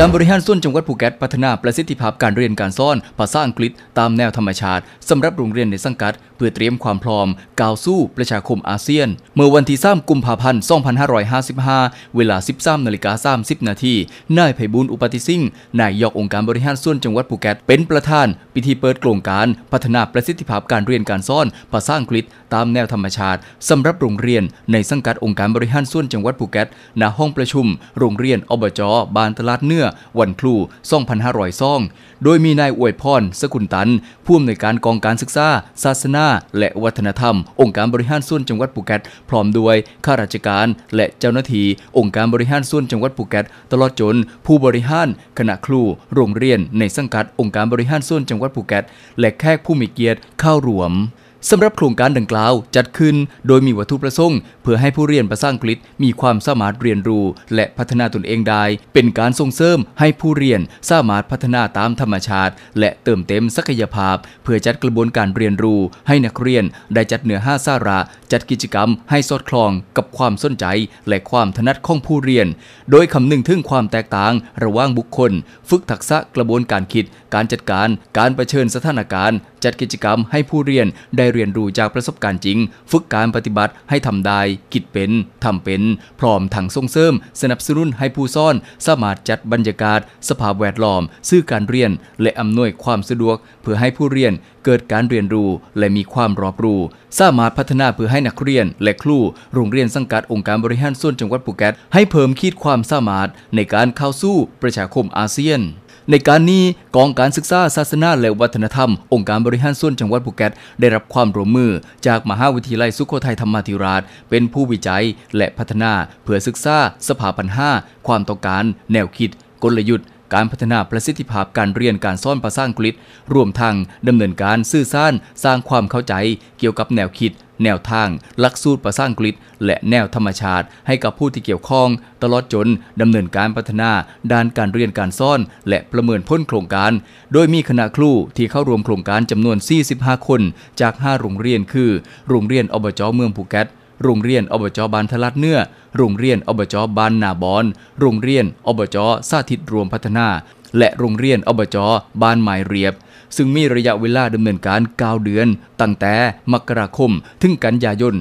การบริหารส่วนจังหวัดภูเก็ตพัฒนาประสิทธิภาพการเรียนการสอนภาษาอังกฤษตามแนวธรรมชาติสำหรับโรงเรียนในสังกัด เพื่อเตรียมความพร้อมก้าวสู้ประชาคมอาเซียน เมื่อวันที่3กุมภาพันธ์ 2555 เวลา 13นาฬิกา30นาทีนายไพบุญอุปติสิ่งนายกองค์การบริหารส่วนจังหวัดภูเก็ตเป็นประธาน พิธีเปิดโครงการ พัฒนาประสิทธิภาพการเรียนการสอนภาษาอังกฤษ ตามแนวธรรมชาติสำหรับโรงเรียนในสังกัดองค์การบริหารส่วนจังหวัดภูเก็ตณห้องประชุม โรงเรียนอบจบานตลาดเนื้อวันครู2500โดยมีนายอวยพรสกุลตัน ผู้อำนวยการกองการศึกษา ศาสนา และวัฒนธรรม องค์การบริหารส่วนจังหวัดภูเก็ต พร้อมด้วยข้าราชการ และเจ้าหน้าที่องค์การบริหารส่วนจังหวัดภูเก็ต ตลอดจนผู้บริหารคณะครูโรงเรียนในสังกัดองค์การบริหารส่วนจังหวัดภูเก็ตและแขกผู้มีเกียรติเข้ารวม สำหรับโครงการดังกล่าวจัดขึ้นโดยมีวัตถุประสงค์ เพื่อให้ผู้เรียนภาษาอังกฤษมีความสามารถเรียนรู้ และพัฒนาตนเองได้ เป็นการส่งเสริมให้ผู้เรียนสามารถพัฒนาตามธรรมชาติ และเติมเต็มศักยภาพ เพื่อจัดกระบวนการเรียนรู้ ให้นักเรียนได้จัดเนื้อห้าสาระ จัดกิจกรรมให้สอดคล้องกับความสนใจ และความถนัดของผู้เรียน โดยคำนึงถึงความแตกต่างระหว่างบุคคล ฝึกทักษะกระบวนการคิด การจัดการ การประเชิญสถานการณ์ จัดกิจกรรมให้ผู้เรียนได้เรียนรู้จากประสบการณ์จริง ฝึกการปฏิบัติให้ทำได้คิดเป็นทำเป็น พร้อมทั้งส่งเสริม สนับสนุนให้ผู้ซ่อน สามารถจัดบรรยากาศ สภาพแวดล้อม ซื่อการเรียน และอำนวยความสะดวก เพื่อให้ผู้เรียนเกิดการเรียนรู้และมีความรอบรู้ สามารถพัฒนาเพื่อให้นักเรียน และครูโรงเรียนสังกัดองค์การบริหารส่วนจังหวัดภูเก็ตให้เพิ่มขีดความสามารถในการเข้าสู้ประชาคมอาเซียน ในการนี้กองการศึกษาศาสนาและวัฒนธรรม องค์การบริหารส่วนจังหวัดภูเก็ตได้รับความร่วมมือ จากมหาวิทยาลัยสุโขทัยธรรมาธิราช เป็นผู้วิจัยและพัฒนาเพื่อศึกษาสภาพปัญหาความต้องการ แนวคิด กลยุทธ์ การพัฒนาประสิทธิภาพการเรียนการสอนภาษาอังกฤษ รวมทั้งดำเนินการสื่อสารสร้างความเข้าใจเกี่ยวกับแนวคิด แนวทาง หลักสูตรภาษาอังกฤษ และแนวธรรมชาติ ให้กับผู้ที่เกี่ยวข้อง ตลอดจนดำเนินการพัฒนา ด้านการเรียนการสอน และประเมินพ้นโครงการ โดยมีคณะครูที่เข้าร่วมโครงการจำนวน 45 คน จาก 5 โรงเรียนคือ โรงเรียนอบจเมืองภูเก็ต โรงเรียนอบจบานทลัดเนื้อ โรงเรียนอบจบานนาบอน โรงเรียนอบจสาธิตรวมพัฒนา และโรงเรียนอบจบานหมายเรียบ ซึ่งมีระยะเวลาดำเนินการ 9 เดือน ตั้งแต่มกราคม ถึงกันยายน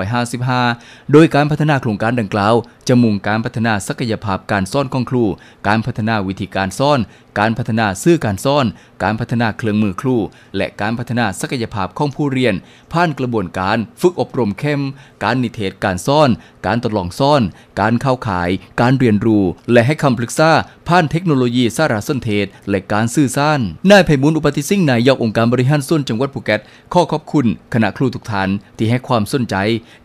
2555 โดยการพัฒนาโครงการดังกล่าวจะมุ่งการพัฒนาศักยภาพการซ่อนของครู การพัฒนาวิธีการซ่อน การพัฒนาซื่อการซ่อน การพัฒนาเครื่องมือครู และการพัฒนาศักยภาพของผู้เรียน ผ่านกระบวนการฝึกอบรมเข้ม การนิเทศการซ่อน การทดลองซ่อน การเข้าขาย การเรียนรู้ และให้คำปรึกษาผ่านเทคโนโลยีสารสนเทศ และการสื่อสารนายไพบุญอุปติสิ่งนายกองค์การบริหารส่วนจังหวัดภูเก็ตขอขอบคุณคณะครูทุกท่านที่ให้ความสนใจ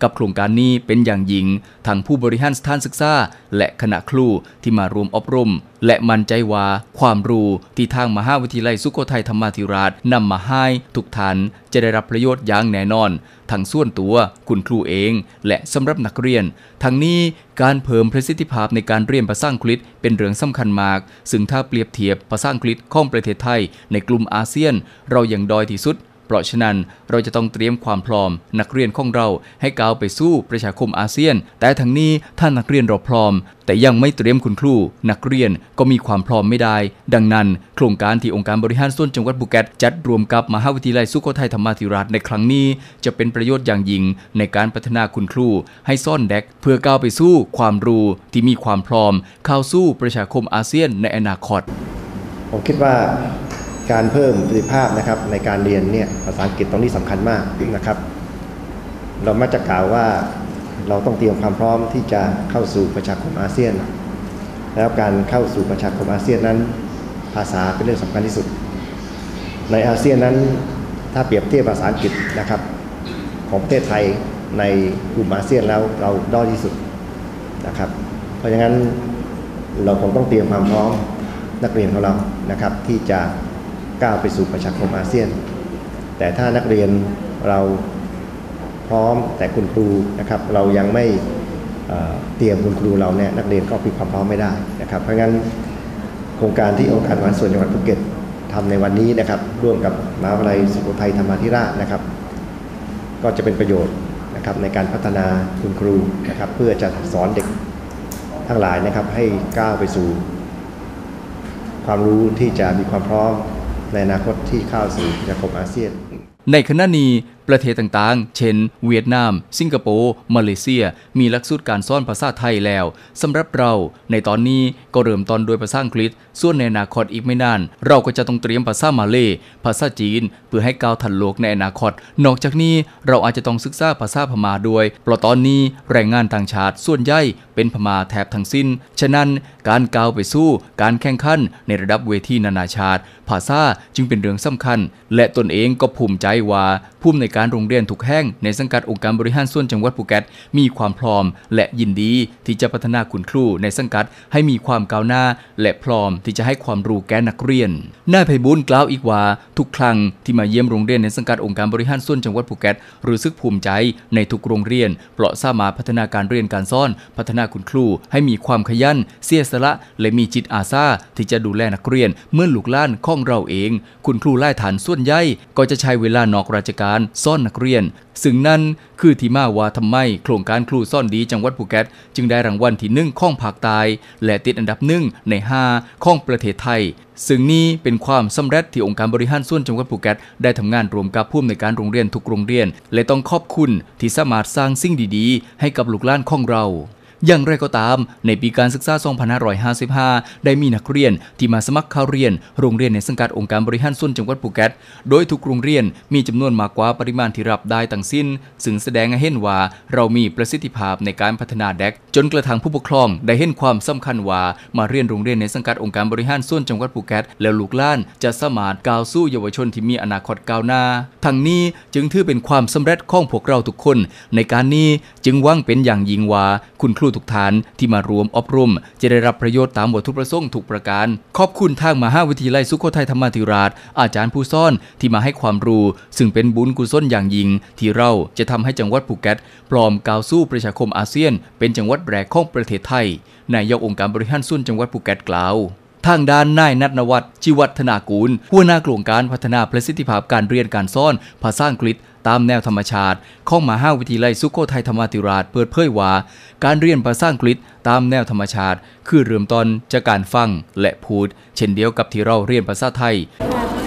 กับโครงการนี้เป็นอย่างยิ่งทั้งผู้บริหารสถานศึกษาและคณะครูที่มารวมอบรม และมั่นใจว่าความรู้ที่ทางมหาวิทยาลัยสุโขทัยธรรมาธิราชนำมาให้ทุกท่านจะได้รับประโยชน์อย่างแน่นอน ทั้งส่วนตัวคุณครูเอง และสำหรับนักเรียน ทั้งนี้การเพิ่มประสิทธิภาพในการเรียนภาษาอังกฤษเป็นเรื่องสำคัญมาก ซึ่งถ้าเปรียบเทียบภาษาอังกฤษของประเทศไทย ในกลุ่มอาเซียน เรายังดอยที่สุด เพราะฉะนั้นเราจะต้องเตรียมความพร้อม นักเรียนของเราให้ก้าวไปสู้ประชาคมอาเซียน แต่ทั้งนี้ถ้านักเรียนเราพร้อม แต่ยังไม่เตรียมคุณครู นักเรียนก็มีความพร้อมไม่ได้ ดังนั้น โครงการที่องค์การบริหารส่วนจังหวัดภูเก็ตจัดรวมกับมหาวิทยาลัยสุโขทัยธรรมาธิราชในครั้งนี้ จะเป็นประโยชน์อย่างยิ่งในการพัฒนาคุณครู ให้ซ่อนแดกเพื่อก้าวไปสู้ความรู้ที่มีความพร้อมเข้าสู้ประชาคมอาเซียนในอนาคต ผมคิดว่า การเพิ่มประสิทธิภาพนะครับในการเรียนเนี่ยภาษาอังกฤษตรงนี้สำคัญมากนะครับ เรามักจะกล่าวว่าเราต้องเตรียมความพร้อมที่จะเข้าสู่ประชาคมอาเซียน แล้วการเข้าสู่ประชาคมอาเซียนนั้น ภาษาเป็นเรื่องสำคัญที่สุด ในอาเซียนนั้นถ้าเปรียบเทียบภาษาอังกฤษนะครับ ของประเทศไทยในกลุ่มอาเซียนแล้วเราด้อยที่สุดนะครับ เพราะฉะนั้นเราคงต้องเตรียมความพร้อมนักเรียนของเรานะครับที่จะ ก้าวไปสู่ประชาคมอาเซียน แต่ถ้านักเรียนเราพร้อมแต่คุณครูนะครับเรายังไม่เตรียมคุณครูเราเนี่ยนักเรียนก็มีความพร้อมไม่ได้นะครับ เพราะงั้นโครงการที่องค์การบริหาส่วนจังหวัดภูเก็ตทำในวันนี้นะครับ ร่วมกับมหาวิทยาลัยสุโขทัยธรรมาธิราชนะครับ ก็จะเป็นประโยชน์นะครับในการพัฒนาคุณครูนะครับ เพื่อจะสอนเด็กทั้งหลายนะครับให้ก้าวไปสู่ ความรู้ที่จะมีความพร้อม ในอนาคตที่เข้าสู่ประชาคมอาเซียน ในขณะนี้ ประเทศต่างๆ เช่น เวียดนาม สิงคโปร์ มาเลเซีย มีหลักสูตรการสอนภาษาไทยแล้วสำหรับเราในตอนนี้ก็เริ่มต้นด้วยภาษาอังกฤษ ส่วนในอนาคตอีกไม่นาน เราก็จะต้องเตรียมภาษามาเลภาษาจีน เพื่อให้ก้าวทันโลกในอนาคต นอกจากนี้เราอาจจะต้องศึกษาภาษาพม่าด้วย เพราะตอนนี้แรงงานต่างชาติส่วนใหญ่เป็นพม่าแทบทั้งสิ้น ฉะนั้นการก้าวไปสู้การแข่งขันในระดับเวทีนานาชาติ ภาษาจึงเป็นเรื่องสำคัญ และตนเองก็ภูมิใจว่าผู้อำนการโรงเรียนทุกแห่งในสังกัดองค์การบริหารส่วนจังหวัดภูเก็ตมีความพร้อม และยินดีที่จะพัฒนาคุณครูในสังกัดให้มีความก้าวหน้า และพร้อมที่จะให้ความรู้แก่นักเรียนนายไพบุญกล่าวอีกว่าทุกครั้งที่มาเยี่ยมโรงเรียนในสังกัดองค์การบริหารส่วนจังหวัดภูเก็ตรู้สึกภูมิใจในทุกโรงเรียน เพราะสามารถพัฒนาการเรียนการสอน พัฒนาคุณครูให้มีความขยันเสียสละ และมีจิตอาสาที่จะดูแลนักเรียนเมื่อลูกล้านของเราเอง คุณครูไล่ฐานส่วนใหญ่ก็จะใช้เวลานอกราชการซ่อนนักเรียน ซึ่งนั่นคือที่มาว่าทำไม โครงการครูซ่อนดีจังหวัดภูเก็ตจึงได้รางวัลที่หนึ่งข้องภาคใต้และติดอันดับหนึ่งใน 5 ข้องประเทศไทย ซึ่งนี่เป็นความสำเร็จที่องค์การบริหารส่วนจังหวัดภูเก็ตได้ทำงานรวมกับผู้อำนวยการโรงเรียนทุกโรงเรียน และต้องขอบคุณที่สามารถสร้างสิ่งดีๆ ให้กับลูกหลานของเรา อย่างไรก็ตาม ในปีการศึกษา 2555 ได้มีนักเรียนที่มาสมัครเข้าเรียน โรงเรียนในสังกัดองค์การบริหารส่วนจังหวัดภูเก็ต โดยทุกโรงเรียนมีจำนวนมากกว่าปริมาณที่รับได้ทั้งสิ้น ซึ่งแสดงให้เห็นว่าเรามีประสิทธิภาพในการพัฒนาเด็กจนกระทั่งผู้ปกครองได้เห็นความสำคัญว่ามาเรียนโรงเรียนในสังกัดองค์การบริหารส่วนจังหวัดภูเก็ตแล้วลูกหล้านจะสามารถก้าวสู่เยาวชนที่มีอนาคตก้าวหน้าทั้งนี้จึงถือเป็นความสำเร็จของพวกเราทุกคน ในการนี้จึงหวังเป็นอย่างยิ่งว่าคุณครูทุกท่านที่มารวมอบรม จะได้รับประโยชน์ตามบททุประสงค์ทุกประการ ขอบคุณทางมหาวิทยาลัยสุโขทัยธรรมาธิราช อาจารย์ผู้ซ่อนที่มาให้ความรู้ ซึ่งเป็นบุญกุศลอย่างยิ่งที่เราจะทำให้จังหวัดภูเก็ตปลอมก้าวสู้ประชาคมอาเซียน เป็นจังหวัดแรกของประเทศไทยนายกองค์การบริหารส่วนจังหวัดภูเก็ตกล่าว ทางด้านนายนัทนวัฒน์ชีวัฒนากูลหัวหน้าโครงการพัฒนาประสิทธิภาพการเรียนการสอนภาษาอังกฤษตามแนวธรรมชาติของมหาวิทยาลัยสุโขทัยธรรมาธิราชเปิดเผยว่า การเรียนภาษาอังกฤษตามแนวธรรมชาติ คือเริ่มต้นจากการฟังและพูด เช่นเดียวกับที่เราเรียนภาษาไทย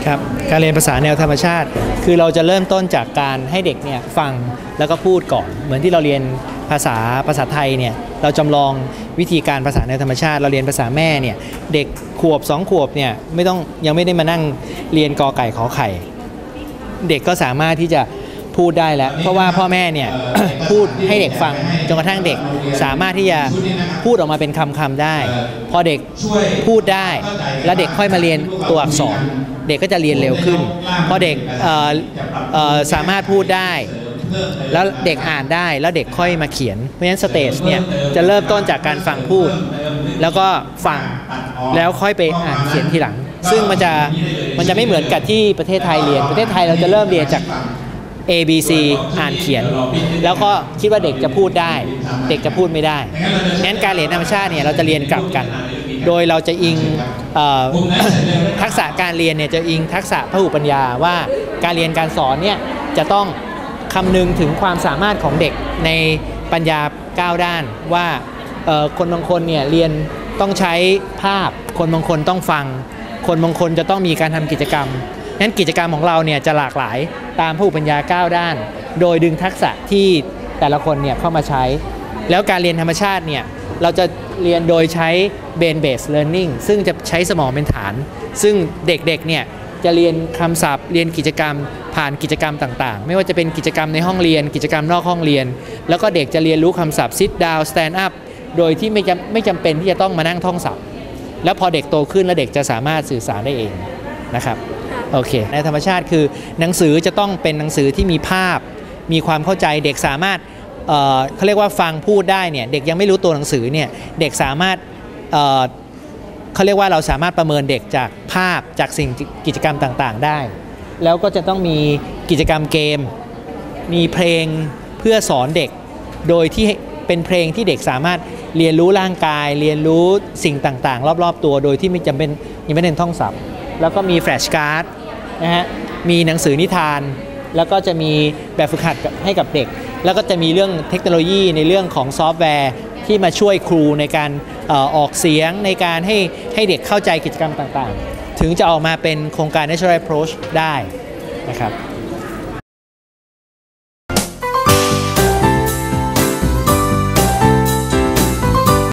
ครับการเรียนภาษาแนวธรรมชาติ คือเราจะเริ่มต้นจากการให้เด็กเนี่ยฟังแล้วก็พูดก่อน เหมือนที่เราเรียน ภาษาภาษาไทยเนี่ยเราจำลองวิธีการภาษาแนธรรมชาติ เราเรียนภาษาแม่เนี่ยเด็กขวบสองขวบเนี่ยไม่ต้องยังไม่ได้มานั่งเรียนกอไก่ขอไข่ เด็กก็สามารถที่จะพูดได้แล้ว เพราะว่าพ่อแม่เนี่ยพูดให้เด็กฟังจนกระทั่งเด็กสามารถที่จะพูดออกมาเป็นคำคำได้ พอเด็กพูดได้ แล้วเด็กค่อยมาเรียนตัวอักษร เด็กก็จะเรียนเร็วขึ้น พอเด็กสามารถพูดได้ แล้วเด็กอ่านได้แล้วเด็กค่อยมาเขียน เพราะฉะนั้นสเตจเนี่ยจะเริ่มต้นจากการฟังพูด แล้วก็ฟังแล้วค่อยไปอ่านเขียนทีหลัง ซึ่งมันจะมันจะไม่เหมือนกับที่ประเทศไทยเรียน ประเทศไทยเราจะเริ่มเรียนจาก A B C อ่านเขียน แล้วก็คิดว่าเด็กจะพูดได้ เด็กจะพูดไม่ได้งั้นการเรียนธรรมชาติเนี่ยเราจะเรียนกลับกัน โดยเราจะอิงเอ่อทักษะการเรียนเนี่ยจะอิงทักษะพหุปัญญาว่าการเรียนการสอนเนี่ยจะต้อง คำนึงถึงความสามารถของเด็กในปัญญาก้าด้านว่าคนบางคนเนี่ยเรียนต้องใช้ภาพ คนบางคนต้องฟัง คนบางคนจะต้องมีการทำกิจกรรมนั้นกิจกรรมของเราเนี่ยจะหลากหลายตามผู้ปัญญาก้าด้าน โดยดึงทักษะที่แต่ละคนเนี่ยเข้ามาใช้ แล้วการเรียนธรรมชาติเนี่ยเราจะเรียนโดยใช้ brain based learning ซึ่งจะใช้สมองเป็นฐาน ซึ่งเด็กๆเนี่ย จะเรียนคำศัพท์ เรียนกิจกรรม ผ่านกิจกรรมต่างๆ ไม่ว่าจะเป็นกิจกรรมในห้องเรียน กิจกรรมนอกห้องเรียน แล้วก็ด็กจะเรียนรู้คำศัพท์ sit down stand up โดยที่ไม่จำไม่จำเป็นที่จะต้องมานั่งท่องศัพท์ แล้วพอเด็กโตขึ้นแล้วเด็กจะสามารถสื่อสารได้เองนะครับโอเคในธรรมชาติคือหนังสือจะต้องเป็นหนังสือที่มีภาพ มีความเข้าใจเด็กสามารถเอ่อเขาเรียกว่าฟังพูดได้เนี่ยเด็กยังไม่รู้ตัวหนังสือเนี่ยเด็กสามารถ เขาเรียกว่าเราสามารถประเมินเด็กจากภาพจากสิ่งกิจกรรมต่างๆ ได้ แล้วก็จะต้องมีกิจกรรมเกม มีเพลงเพื่อสอนเด็ก โดยที่เป็นเพลงที่เด็กสามารถเรียนรู้ร่างกาย เรียนรู้สิ่งต่างๆ รอบๆ ตัว โดยที่ไม่จำเป็นยังไม่เน้นท่องศัพท์ แล้วก็มีแฟลชการ์ดนะฮะมีหนังสือนิทาน แล้วก็จะมีแบบฝึกหัดให้กับเด็ก แล้วก็จะมีเรื่องเทคโนโลยีในเรื่องของซอฟต์แวร์ ที่มาช่วยครูในการออออกเสียงในการให้ให้เด็กเข้าใจกิจกรรมต่างๆ ถึงจะออกมาเป็นโครงการ Natural Approach ได้นะครับ